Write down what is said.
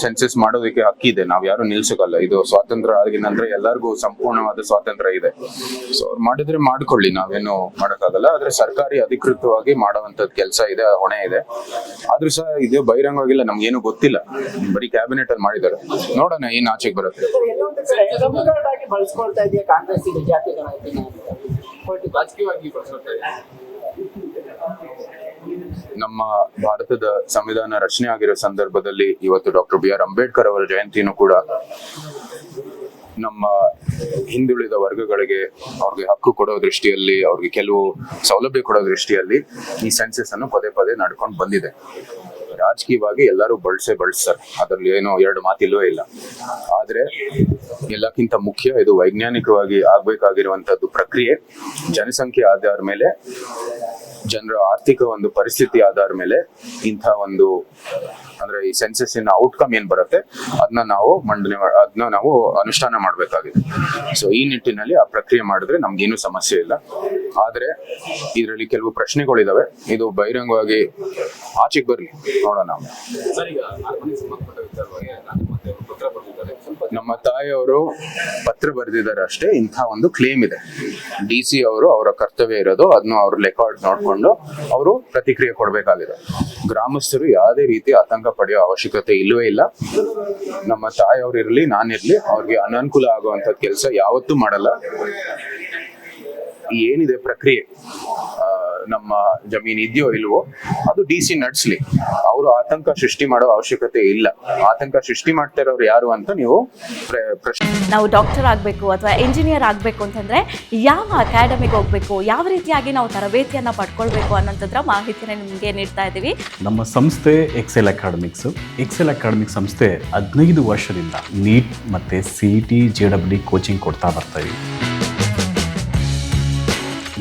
Census ಮಾಡೋದಕ್ಕೆ ಹಕ್ಕಿದೆ ನಾವ್ ಯಾರು ನಿಲ್ಸಕ್ಕಲ್ಲ ಇದು ಸ್ವಾತಂತ್ರ್ಯ ಆಗಿನ ನಂತರ ಎಲ್ಲರಿಗೂ ಸಂಪೂರ್ಣವಾದ ಸ್ವಾತಂತ್ರ್ಯ ಇದೆ. ಸೊ ಅವ್ರು ಮಾಡಿದ್ರೆ ಮಾಡ್ಕೊಳ್ಳಿ. ನಾವೇನು ಮಾಡಕ್ಕಾಗಲ್ಲ. ಆದ್ರೆ ಸರ್ಕಾರಿ ಅಧಿಕೃತವಾಗಿ ಮಾಡುವಂತದ್ ಕೆಲಸ ಇದೆ ಹೊಣೆ ಇದೆ. ಆದ್ರೂ ಸಹ ಇದು ಬಹಿರಂಗವಾಗಿಲ್ಲ. ನಮ್ಗೇನು ಗೊತ್ತಿಲ್ಲ. ಬರೀ ಕ್ಯಾಬಿನೆಟ್ ಅಲ್ಲಿ ಮಾಡಿದ್ದಾರೆ. ನೋಡೋಣ ಏನ್ ಆಚೆಗೆ ಬರುತ್ತೆ. ಬಳಸ್ಕೊಳ್ತಾ ಇದೆಯಾ ಕಾಂಗ್ರೆಸ್ ರಾಜಕೀಯವಾಗಿ ಬಳಸ್ಕೊಳ್ತಾ ಇದೆ ನಮ್ಮ ಭಾರತದ ಸಂವಿಧಾನ ರಚನೆ ಆಗಿರೋ ಸಂದರ್ಭದಲ್ಲಿ ಇವತ್ತು ಡಾಕ್ಟರ್ ಬಿ ಆರ್ ಅಂಬೇಡ್ಕರ್ ಅವರ ಜಯಂತಿನೂ ಕೂಡ ನಮ್ಮ ಹಿಂದುಳಿದ ವರ್ಗಗಳಿಗೆ ಅವ್ರಿಗೆ ಹಕ್ಕು ಕೊಡೋ ದೃಷ್ಟಿಯಲ್ಲಿ, ಅವ್ರಿಗೆ ಕೆಲವು ಸೌಲಭ್ಯ ಕೊಡೋ ದೃಷ್ಟಿಯಲ್ಲಿ ಈ ಸೆನ್ಸಸ್ ಅನ್ನು ಪದೇ ಪದೇ ನಡ್ಕೊಂಡು ಬಂದಿದೆ. ರಾಜಕೀಯವಾಗಿ ಎಲ್ಲರೂ ಬಳಸೇ ಬಳಸ್ತಾರೆ ಅದರಲ್ಲಿ ಏನೋ ಎರಡು ಮಾತಿಲ್ವೇ ಇಲ್ಲ. ಆದ್ರೆ ಎಲ್ಲಕ್ಕಿಂತ ಮುಖ್ಯ ಇದು ವೈಜ್ಞಾನಿಕವಾಗಿ ಆಗ್ಬೇಕಾಗಿರುವಂತದ್ದು ಪ್ರಕ್ರಿಯೆ. ಜನಸಂಖ್ಯೆ ಆಧಾರ ಮೇಲೆ ಜನರ ಆರ್ಥಿಕ ಒಂದು ಪರಿಸ್ಥಿತಿ ಆಧಾರ ಮೇಲೆ ಇಂಥ ಒಂದು, ಅಂದ್ರೆ ಈ ಸೆನ್ಸಸ್ ಇನ್ ಔಟ್ಕಮ್ ಏನ್ ಬರುತ್ತೆ ಅದನ್ನ ನಾವು ಮಂಡನೆ ಅದನ್ನ ನಾವು ಅನುಷ್ಠಾನ ಮಾಡಬೇಕಾಗಿದೆ. ಸೊ ಈ ನಿಟ್ಟಿನಲ್ಲಿ ಆ ಪ್ರಕ್ರಿಯೆ ಮಾಡಿದ್ರೆ ನಮ್ಗೇನು ಸಮಸ್ಯೆ ಇಲ್ಲ. ಆದ್ರೆ, ಇದರಲ್ಲಿ ಕೆಲವು ಪ್ರಶ್ನೆಗಳಿದಾವೆ. ಇದು ಬಹಿರಂಗವಾಗಿ ಆಚೆಗೆ ಬರ್ಲಿ. ನೋಡೋಣ. ನಮ್ಮ ತಾಯಿಯವರು ಪತ್ರ ಬರೆದಿದ್ದಾರೆ ಅಷ್ಟೇ, ಇಂಥ ಒಂದು ಕ್ಲೇಮ್ ಇದೆ. ಡಿ ಸಿ ಅವರು ಅವರ ಕರ್ತವ್ಯ ಇರೋದು ಅದನ್ನು ಅವರು ರೆಕಾರ್ಡ್ ನೋಡಿಕೊಂಡು ಅವರು ಪ್ರತಿಕ್ರಿಯೆ ಕೊಡಬೇಕಾಗಿದೆ. ಗ್ರಾಮಸ್ಥರು ಯಾವುದೇ ರೀತಿ ಆತಂಕ ಪಡೆಯೋ ಅವಶ್ಯಕತೆ ಇಲ್ಲವೇ ಇಲ್ಲ. ನಮ್ಮ ತಾಯಿಯವರು ಇರಲಿ ನಾನಿರಲಿ ಅವ್ರಿಗೆ ಅನನುಕೂಲ ಆಗುವಂಥ ಕೆಲಸ ಯಾವತ್ತೂ ಮಾಡಲ್ಲ. ಏನಿದೆ ಪ್ರಕ್ರಿಯೆ? ನಮ್ಮ ಜಮೀನ್ ಇದೆಯೋ ಇಲ್ವೋ ಅದು ಡಿ ಸಿ ನಡ್ಸ್ಲಿ. ಅವರು ಆತಂಕ ಸೃಷ್ಟಿ ಮಾಡೋ ಅವಶ್ಯಕತೆ ಇಲ್ಲ. ಆತಂಕ ಸೃಷ್ಟಿ ಮಾಡ್ತಾ ಇರೋರು ಯಾರು ಅಂತ ನೀವು ಪ್ರ- ಪ್ರಶ್ನೆ ನಾವು ಡಾಕ್ಟರ್ ಆಗಬೇಕು ಅಥವಾ ಇಂಜಿನಿಯರ್ ಆಗಬೇಕು ಅಂತಂದ್ರೆ ಯಾವ ಅಕಾಡೆಮಿಗೆ ಹೋಗಬೇಕು ಯಾವ ರೀತಿಯಾಗಿ ನಾವು ತರಬೇತಿಯನ್ನ ಪಡ್ಕೊಳ್ಬೇಕು ಅನ್ನೋಂಥದ್ರ ಮಾಹಿತಿನ ನಿಮಗೆ ನೀಡ್ತಾ ಇದ್ದೀವಿ. ನಮ್ಮ ಸಂಸ್ಥೆ ಎಕ್ಸೆಲ್ ಅಕಾಡೆಮಿಕ್ಸ್ ಎಕ್ಸೆಲ್ ಅಕಾಡೆಮಿಕ್ ಸಂಸ್ಥೆ ಹದಿನೈದು ವರ್ಷದಿಂದ ನೀಟ್ ಮತ್ತೆ C T J W coaching ಕೊಡ್ತಾ ಬರ್ತಾ ಇದ್ದೀವಿ